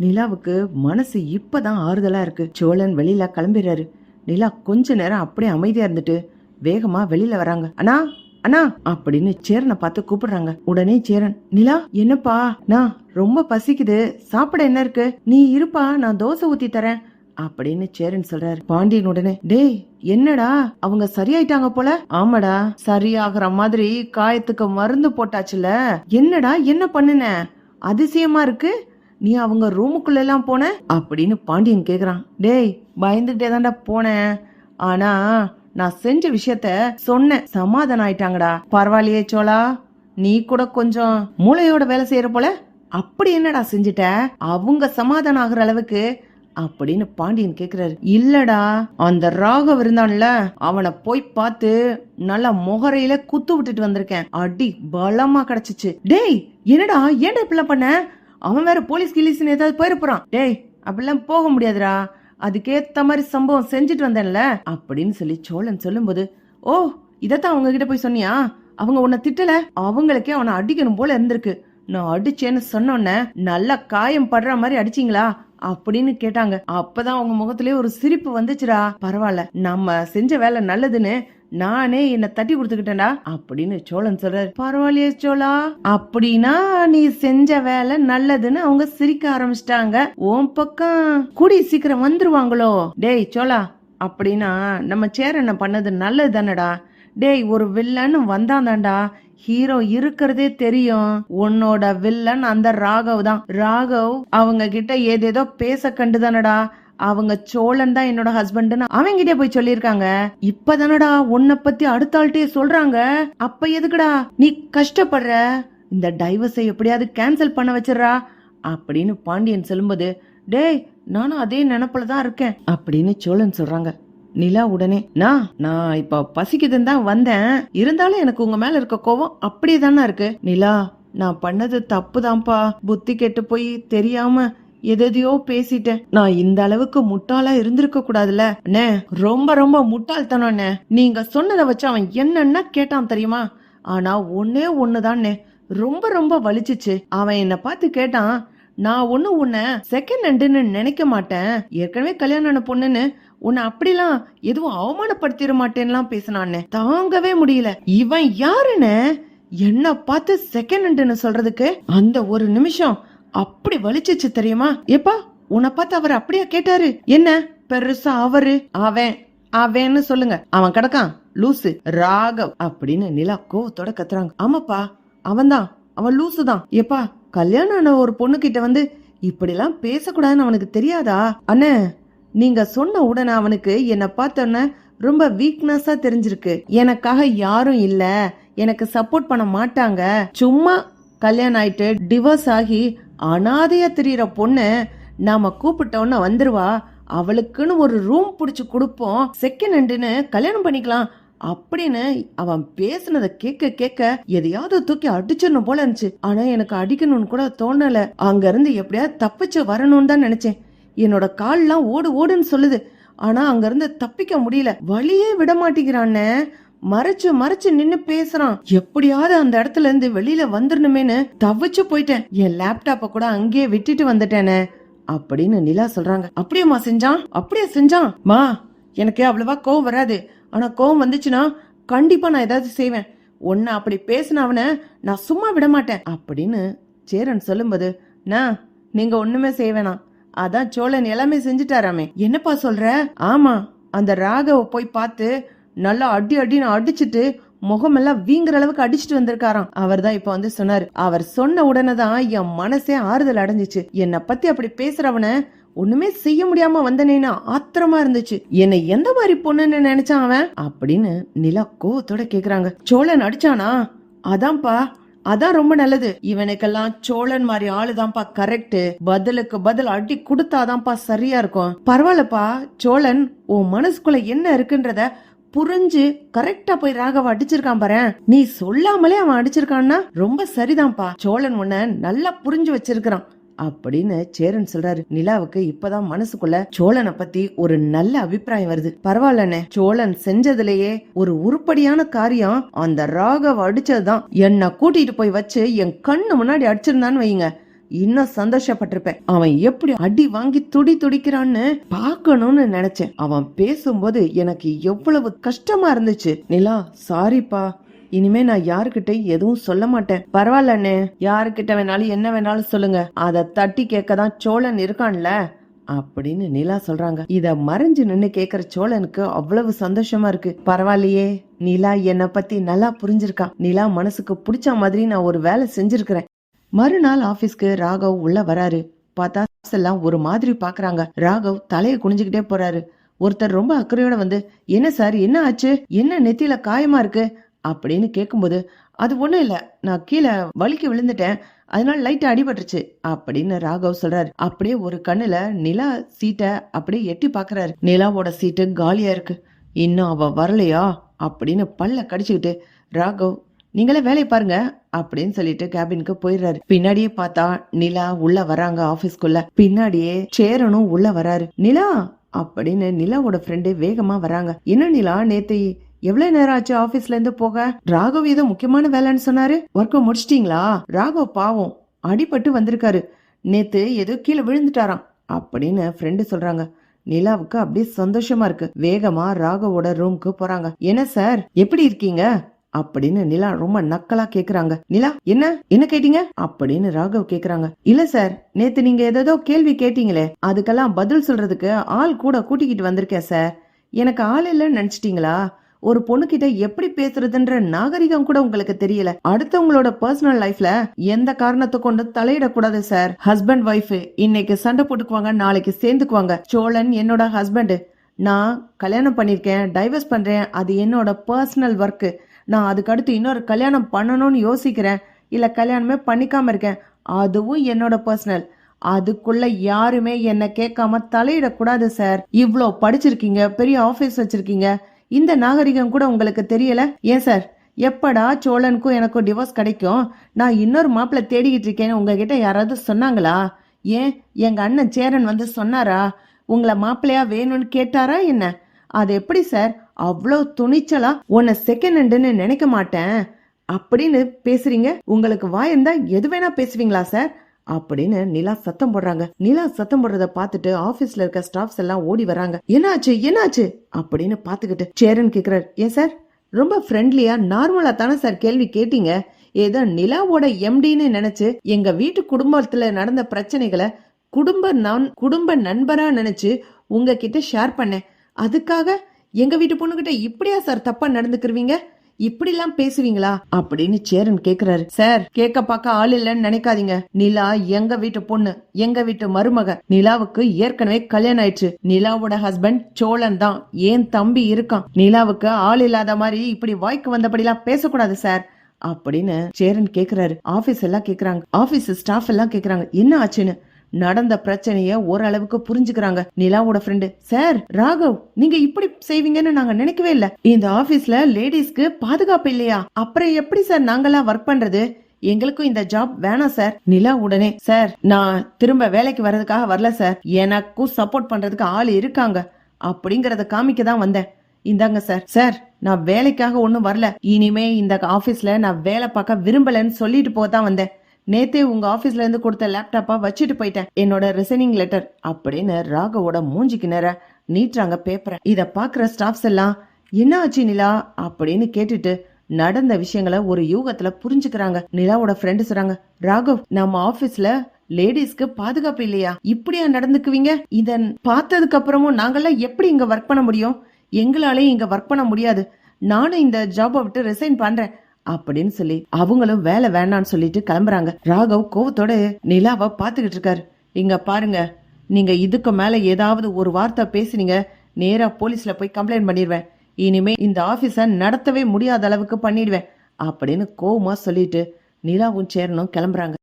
நிலாவுக்கு மனசு இப்பதான் ஆறுதலா இருக்கு. சோழன் வெளியில கிளம்பிடுறாரு. நிலா கொஞ்ச நேரம் அப்படியே அமைதியா இருந்துட்டு வேகமா வெளியில வராங்க. அண்ணா அண்ணா அப்படின்னு சேரனை பார்த்து கூப்பிடுறாங்க. உடனே சேரன் நிலா என்னப்பா? நான் ரொம்ப பசிக்குது. சாப்பிட என்ன இருக்கு? நீ இருப்பா நான் தோசை ஊத்தி தரேன் அப்படின்னு சேரன் சொல்றாரு. பாண்டியன் உடனே டேய் என்னடா? அவங்க சரியாயிட்டாங்க போல? ஆமாடா சரியாகிற மாதிரி காயத்துக்கு மருந்து போட்டாச்சுல. என்னடா என்ன பண்ணுன? அதிசயமா இருக்கு. நீ அவங்க ரூமுக்குள்ள எல்லாம் போன? அப்படின்னு பாண்டியன் கேக்குறான். டேய் பயந்துகிட்டே தான்டா போனேன் ஆனா நான் செஞ்ச விஷயத்த சொன்னேன் சமாதானம் ஆயிட்டாங்கடா. பரவாயில்லையே சோளா நீ கூட கொஞ்சம் மூளையோட வேலை செய்யற போல. அப்படி என்னடா செஞ்சுட்ட? அவங்க சமாதானம் ஆகுற அளவுக்கு அப்படின்னு பாண்டியன் கேக்குறாரு. இல்லடா அந்த ராகவ் இருந்தான்ல அவனை போய் பார்த்து நல்லா முகரையில குத்து விட்டுட்டு வந்திருக்கேன். அடி பலமா கிடைச்சிச்சு. டேய் என்னடா ஏன்டா இப்படிலாம் பண்ண? அவன் வேற போலீஸ் கிலீஸ்னு ஏதாவது போயிருப்பான் டேய் அப்படிலாம் போக முடியாதுடா. அதுக்கேத்த மாதிரி சம்பவம் செஞ்சுட்டு வந்தேன்ல. அப்படின்னு சொல்லி சோழன் சொல்லும்போது ஓ இதத்தான் அவங்க கிட்ட போய் சொன்னியா? அவங்க உன்னை திட்டல? அவங்களுக்கே அவனை அடிக்கணும் போல இருந்திருக்கு. நான் அடிச்சேன்னு சொன்னோன்ன நல்லா காயம் படுற மாதிரி அடிச்சீங்களா? அப்படின்னு கேட்டாங்க. அப்பதான் அவங்க முகத்திலே ஒரு சிரிப்பு வந்துச்சுடா. பரவாயில்ல நம்ம செஞ்ச வேலை நல்லதுன்னு நானே என்னை தட்டி கொடுத்துக்கிட்டேன்டா அப்படின்னு சோழன் சொல்றாரு. பரவாயில்லையே சோழா அப்படின்னா நீ செஞ்ச வேலை நல்லதுன்னு அவங்க சிரிக்க ஆரம்பிச்சிட்டாங்க. உன் பக்கம் கூடி சீக்கிரம் வந்துருவாங்களோ? டேய் சோழா அப்படின்னா நம்ம சேரனை பண்ணது நல்லது தானடா. டேய் ஒரு வில்லன்னு வந்தான்தான்டா. ஹீரோ இருக்கிறதே தெரியும். உன்னோட வில்லன் அந்த ராகவ் தான். ராகவ் அவங்க கிட்ட ஏதேதோ பேச கண்டுதானடா. அவங்க சோழன் தான் என்னோட ஹஸ்பண்ட்னு அவங்கிட்டே போய் சொல்லியிருக்காங்க. இப்பதானடா உன்னை பத்தி அடுத்த ஆள்கிட்டயே சொல்றாங்க. அப்ப எதுக்குடா நீ கஷ்டப்படுற? இந்த டைவர்ஸை எப்படியாவது கேன்சல் பண்ண வச்சிடறா? அப்படின்னு பாண்டியன் சொல்லும்போது டேய் நானும் அதே நினப்புல தான் இருக்கேன் அப்படின்னு சோழன் சொல்றாங்க. நிலா உடனே நான் நான் இப்ப பசிக்குதுன்னு தான் வந்தேன். இருந்தாலும் எனக்கு உங்க மேல இருக்க கோவம் அப்படியே தானே இருக்கு. நிலா நான் பண்ணது தப்பு தான்ப்பா புத்தி கெட்டு போய் தெரியாம எதையோ பேசிட்டேன். நான் இந்த அளவுக்கு முட்டாளா இருந்திருக்க கூடாதுல அண்ணே ரொம்ப ரொம்ப முட்டாள்தனம் நீங்க சொன்னதை வச்சு அவன் என்னன்னா கேட்டான் தெரியுமா? ஆனா ஒன்னே ஒண்ணுதான்னே ரொம்ப ரொம்ப வலிச்சுச்சு. அவன் என்ன பார்த்து கேட்டான் நான் ஒண்ணு உன்னை செகண்ட் ஹேண்டுன்னு நினைக்க மாட்டேன். ஏற்கனவே கல்யாணம் ஆன பொண்ணுன்னு உன்னை அப்படிலாம் எதுவும் அவமானப்படுத்திட மாட்டேன்லாம் பேசினான்னு தாங்கவே முடியல. இவன் யாருன்னு என்ன பார்த்து செகண்ட் ஹேண்டுன்னு சொல்றதுக்கு அந்த ஒரு நிமிஷம் அப்படி வலிச்சிச்சு தெரியுமா? எப்பா உன்னை பார்த்து அவர் அப்படியா கேட்டாரு. என்ன? பெருசா அவரு? அவன் அவன்னு சொல்லுங்க. அவன் கிடக்கான். லூசு ராகவ் அப்படின்னு நிலா கோவத்தோட கத்துறாங்க. ஆமாப்பா அவன் தான் அவன் லூசு தான் எப்பா கல்யாணம் ஆன ஒரு பொண்ணு கிட்ட வந்து இப்படிலாம் பேசக்கூடாதுன்னு அவனுக்கு தெரியாதா? அண்ணே நீங்க சொன்ன உடனே அவனுக்கு என்னை பார்த்தோன்னே ரொம்ப வீக்னஸா தெரிஞ்சிருக்கு. எனக்காக யாரும் இல்ல. எனக்கு சப்போர்ட் பண்ண மாட்டாங்க. சும்மா கல்யாணம் ஆயிட்டு டிவோர்ஸ் ஆகி அனாதையா திரியிற பொண்ணு நாம் கூப்பிட்டோன்னு வந்துருவா. அவளுக்குன்னு ஒரு ரூம் பிடிச்சி கொடுப்போம். செகண்ட் ஹேண்டுன்னு கல்யாணம் பண்ணிக்கலாம் அப்படின்னு அவன் பேசுனதை கேட்க கேட்க எதையாவது தூக்கி அடிச்சிடணும் போல இருந்துச்சு. ஆனா எனக்கு அடிக்கணும்னு கூட தோணல. அங்க இருந்து எப்படியாவது தப்பிச்சு வரணும்னு தான் நினைச்சேன். என்னோட கால்லாம் ஓடு ஓடுன்னு சொல்லுது. ஆனா அங்க இருந்து தப்பிக்க முடியல. வழியே விட மாட்டேங்கிறான்னு மறைச்சு மறைச்சு நின்னு பேசுறான். எப்படியாவது அந்த இடத்துல இருந்து வெளியில வந்துடணுமேனு தவிச்சு போயிட்டேன். என் லேப்டாப்ப கூட அங்கேயே விட்டுட்டு வந்துட்டேனே. அப்படின்னு நிலா சொல்றாங்க. அப்படியேம்மா செஞ்சான்? அப்படியே செஞ்சான். மா எனக்கு அவ்வளவா கோவம் வராது. ஆனா கோவம் வந்துச்சுன்னா கண்டிப்பா நான் ஏதாவது செய்வேன். உன்னை அப்படி பேசினவன நான் சும்மா விட மாட்டேன் அப்படின்னு சேரன் சொல்லும்போது நான் நீங்க ஒண்ணுமே செய்வேனா அதான் சோழன் எல்லாமே செஞ்சுட்டாராமே. என்னப்பா சொல்ற? ஆமா அந்த ராகவ போய் பார்த்து நல்லா அடி அடின்னு அடிச்சிட்டு முகமெல்லாம் வீங்குற அளவுக்கு அடிச்சிட்டு வந்திருக்காராம். அவர் தான் இப்ப வந்து சொன்னாரு. அவர் சொன்ன உடனே தான் என் மனசே ஆறுதல் அடைஞ்சிச்சு. என்னை பத்தி அப்படி பேசுறவன ஒண்ணுமே செய்ய முடியாம வந்தனேனா ஆத்திரமா இருந்துச்சு. என்னை எந்த மாதிரி பொண்ணுன்னு நினைச்சான் அவன்? அப்படின்னு நிலா கோவத்தோட கேக்குறாங்க. சோழன் அடிச்சானா? அதான்ப்பா அதான் ரொம்ப நல்லது. இவனுக்கெல்லாம் சோழன் மாதிரி ஆளுதான்ப்பா கரெக்ட் பதிலுக்கு பதில் அடி கொடுத்தாதான்ப்பா சரியா இருக்கும். பரவாயில்லப்பா சோழன் உன் மனசுக்குள்ள என்ன இருக்குன்றத புரிஞ்சு கரெக்டா போய் ராகவ அடிச்சிருக்கான் பாரு. நீ சொல்லாமலே அவன் அடிச்சிருக்கான்னா ரொம்ப சரிதான்ப்பா. சோழன் உன்ன நல்லா புரிஞ்சு வச்சிருக்கிறான். அப்படின்னு சேரன் சொல்றாரு. நிலாவுக்கு இப்பதான் மனசுக்குள்ள சோழனை பத்தி ஒரு நல்ல அபிப்பிராயம் வருது. பரவாயில்லண்ணே சோழன் செஞ்சதுலயே ஒரு உருப்படியான காரியம் அந்த ராகவ அடிச்சதுதான். என்ன கூட்டிட்டு போய் வச்சு என் கண்ணு முன்னாடி அடிச்சிருந்தான்னு வைங்க இன்னும் சந்தோஷப்பட்டிருப்பேன். அவன் எப்படி அடி வாங்கி துடி துடிக்கிறான்னு பார்க்கணும்னு நினைச்சேன். அவன் பேசும்போது எனக்கு எவ்வளவு கஷ்டமா இருந்துச்சு. நிலா சாரிப்பா இனிமே நான் யாருக்கிட்ட எதுவும் சொல்ல மாட்டேன். பரவாயில்ல அண்ணே யாருக்கிட்ட வேணாலும் என்ன வேணாலும் சொல்லுங்க. அத தட்டி கேட்க தான் சோழன் இருக்கான்ல. அப்படின்னு நிலா சொல்றாங்க. இத மறைஞ்சு நின்னு கேக்குற சோழனுக்கு அவ்வளவு சந்தோஷமா இருக்கு. பரவாயில்லையே நிலா என்னை பத்தி நல்லா புரிஞ்சிருக்கா. நிலா மனசுக்கு பிடிச்ச மாதிரி நான் ஒரு வேலை செஞ்சிருக்கிறேன். மறுநாள் ஆபீஸ்க்கு ராகவ் உள்ள வராரு. பார்த்தா எல்லாம் ஒரு மாதிரி பாக்குறாங்க. ராகவ் தலையை குனிஞ்சுக்கிட்டே போறாரு. ஒருத்தர் ரொம்ப அக்கறையோட வந்து என்ன சார் என்ன ஆச்சு? என்ன நெத்தியில காயமா இருக்கு? அப்படின்னு கேட்கும்போது அது ஒண்ணும் இல்ல. நான் கீழே வலிக்கு விழுந்துட்டேன். அதனால லைட்டாக அடிபட்டுருச்சு. அப்படின்னு ராகவ் சொல்றாரு. அப்படியே ஒரு கண்ணுல நிலா சீட்டை அப்படியே எட்டி பாக்குறாரு. நிலாவோட சீட்டு காலியா இருக்கு. இன்னும் அவ வரலையா? அப்படின்னு பல்ல கடிச்சுக்கிட்டு ராகவ் நீங்களே வேலையை பாருங்க அப்படின்னு சொல்லிட்டு கேபினுக்கு போயிடுறாரு. பின்னாடியே பார்த்தா நிலா உள்ள வராங்க ஆபீஸ்க்குள்ள. பின்னாடியே சேரனும் உள்ள வராரு நிலா அப்படின்னு நிலாவோட ஃப்ரெண்டு வேகமா வராங்க என்ன நிலா நேத்து எவ்வளவு நேரம் ஆச்சு ஆபீஸ்ல இருந்து போக? ராகவ் ஏதோ முக்கியமான வேலைன்னு சொன்னாரு. ஒர்க்க முடிச்சிட்டீங்களா? ராகவ் பாவம் அடிபட்டு வந்திருக்காரு. நேத்து ஏதோ கீழே விழுந்துட்டாராம் அப்படின்னு ஃப்ரெண்டு சொல்றாங்க. நிலாவுக்கு அப்படியே சந்தோஷமா இருக்கு. வேகமா ராகவோட ரூம்க்கு போறாங்க. என்ன சார் எப்படி இருக்கீங்க? அப்படின்னு நிலா ரொம்ப நக்கலா கேக்குறாங்க. நிலா என்ன? என்ன கேட்டீங்க? அப்படின்னு ராகவ் கேக்குறாங்க. இல்ல சார் நேத்து நீங்க ஏதோ கேள்வி கேட்டீங்களே அதுக்கெல்லாம் பதில் சொல்றதுக்கு ஆள் கூட கூட்டிக்கிட்டு வந்திருக்கேன் சார் எனக்கு ஆள் இல்லைன்னு நினைச்சிட்டீங்களா? ஒரு பொண்ணுகிட்ட எப்படி பேசுறதுன்ற நாகரிகம் கூட உங்களுக்கு தெரியல. அடுத்தவங்களோட பர்சனல் லைஃப்ல எந்த காரணத்தை கொண்டு தலையிடக்கூடாது சார் ஹஸ்பண்ட் ஒய்ஃப் இன்னைக்கு சண்டை போட்டுக்குவாங்க நாளைக்கு சேர்ந்துக்குவாங்க. சோழன் என்னோட ஹஸ்பண்ட் நான் கல்யாணம் பண்ணிருக்கேன் டைவர்ஸ் பண்றேன் அது என்னோட பர்சனல் ஒர்க்கு நான் அதுக்கடுத்து இன்னொரு கல்யாணம் பண்ணணும்னு யோசிக்கிறேன். இல்லை கல்யாணமே பண்ணிக்காம இருக்கேன். அதுவும் என்னோட பர்சனல் அதுக்குள்ள யாருமே என்ன கேட்காம தலையிடக்கூடாது சார் இவ்வளோ படிச்சிருக்கீங்க பெரிய ஆஃபீஸ் வச்சிருக்கீங்க. இந்த நாகரிகம் கூட உங்களுக்கு தெரியல? ஏன் சார் எப்படா சோழனுக்கும் எனக்கும் டிவோர்ஸ் கிடைக்கும்? நான் இன்னொரு மாப்பிள்ளை தேடிக்கிட்டு இருக்கேன்னு உங்ககிட்ட யாராவது சொன்னாங்களா? ஏன்? எங்கள் அண்ணன் சேரன் வந்து சொன்னாரா? உங்களை மாப்பிள்ளையா வேணும்னு கேட்டாரா என்ன? அது எப்படி சார் அவ்வளோ துணிச்சலா உன்னை செகண்ட் ஹேண்டுன்னு நினைக்க மாட்டேன். அப்படின்னு பேசுறீங்க? உங்களுக்கு வாயிருந்தா எது வேணா பேசுவீங்களா சார் அப்படின்னு நிலா சத்தம் போடுறாங்க. நிலா சத்தம் போடுறத பார்த்துட்டு ஆபீஸ்ல இருக்க ஸ்டாஃப்ஸ் எல்லாம் ஓடி வராங்க. என்னாச்சு என்னாச்சு? அப்படின்னு பார்த்துக்கிட்டு சேரன் கேக்குறாரு. ஏன் சார் ரொம்ப ஃப்ரெண்ட்லியா நார்மலா தானே சார் கேள்வி கேட்டீங்க. ஏதோ நிலாவோட எம்டின்னு நினைச்சு எங்க வீட்டு குடும்பத்துல நடந்த பிரச்சனைகளை குடும்ப நான் குடும்ப நண்பரா நினைச்சு உங்ககிட்ட ஷேர் பண்ணேன். அதுக்காக எங்க வீட்டு பொண்ணுகிட்ட இப்படியா சார் தப்பா நடந்துக்கிருவீங்க? இப்படிலாம் பேசுவீங்களா? அப்படின்னு சேரன் கேக்குறாரு. சார் கேட்க பார்க்க ஆள் இல்லைன்னு நினைக்காதீங்க. நிலா எங்க வீட்டு பொண்ணு எங்க வீட்டு மருமக. நிலாவுக்கு ஏற்கனவே கல்யாணம் ஆயிடுச்சு. நிலாவோட ஹஸ்பண்ட் சோழன் தான். ஏன் தம்பி இருக்கான்? நிலாவுக்கு ஆள் இல்லாத மாதிரி இப்படி வாய்க்கு வந்தபடிலாம் பேசக்கூடாது சார். அப்படின்னு சேரன் கேக்குறாரு. ஆபீஸ் எல்லாம் கேக்குறாங்க. ஆபீஸ் ஸ்டாஃப் எல்லாம் கேக்குறாங்க. என்ன ஆச்சுன்னு? நடந்த பிரச்சனைய ஓரளவுக்கு புரிஞ்சுக்கிறாங்க. நிலாவோட ஃப்ரெண்டு சார் ராகவ் நீங்க இப்படி செய்வீங்கன்னு நாங்க நினைக்கவே இல்ல. இந்த ஆபீஸ்ல லேடிஸ்க்கு பாதுகாப்பு இல்லையா? அப்புறம் எப்படி சார் நாங்கெல்லாம் ஒர்க் பண்றது? எங்களுக்கும் இந்த ஜாப் வேணாம் சார். நிலா உடனே சார் நான் திரும்ப வேலைக்கு வர்றதுக்காக வரல சார். எனக்கும் சப்போர்ட் பண்றதுக்கு ஆள் இருக்காங்க. அப்படிங்கறத காமிக்க தான் வந்தேன். இந்தாங்க சார். சார் நான் வேலைக்காக ஒன்றும் வரல. இனிமே இந்த ஆபீஸ்ல நான் வேலை பார்க்க விரும்பலன்னு சொல்லிட்டு போக தான் வந்தேன். நேத்தே உங்க ஆபீஸ்ல இருந்து கொடுத்த லேப்டாப்பா வச்சுட்டு போயிட்டேன். என்னோட ரிசைனிங் லெட்டர் அப்படின்னு ராகவோட மூஞ்சிக்கு நேர நீட்டுறாங்க பேப்பரை இத பாக்குற ஸ்டாஃப்ஸ் எல்லாம் என்ன ஆச்சு நிலா? அப்படின்னு கேட்டுட்டு நடந்த விஷயங்களை ஒரு யூகத்துல புரிஞ்சுக்கிறாங்க. நிலாவோட ஃப்ரெண்டு சொல்றாங்க ராகவ் நம்ம ஆபீஸ்ல லேடிஸ்க்கு பாதுகாப்பு இல்லையா? இப்படியா நடந்துக்குவீங்க? இத பார்த்ததுக்கு அப்புறமும் நாங்கெல்லாம் எப்படி இங்க ஒர்க் பண்ண முடியும்? எங்களாலே இங்க ஒர்க் பண்ண முடியாது. நானும் இந்த ஜாபை விட்டு ரிசைன் பண்றேன். அப்படின்னு சொல்லி அவங்களும் வேலை வேண்டாம்னு சொல்லிட்டு கிளம்புறாங்க. ராகவ் கோவத்தோட நிலாவை பார்த்துக்கிட்டு இருக்காரு. இங்க பாருங்க நீங்க இதுக்கு மேல ஏதாவது ஒரு வார்த்தை பேசுனீங்க நேரா போலீஸ்ல போய் கம்ப்ளைண்ட் பண்ணிடுவேன். இனிமே இந்த ஆஃபீஸை நடத்தவே முடியாத அளவுக்கு பண்ணிடுவேன் அப்படின்னு கோவமா சொல்லிட்டு நிலாவும் சேரனும் கிளம்புறாங்க.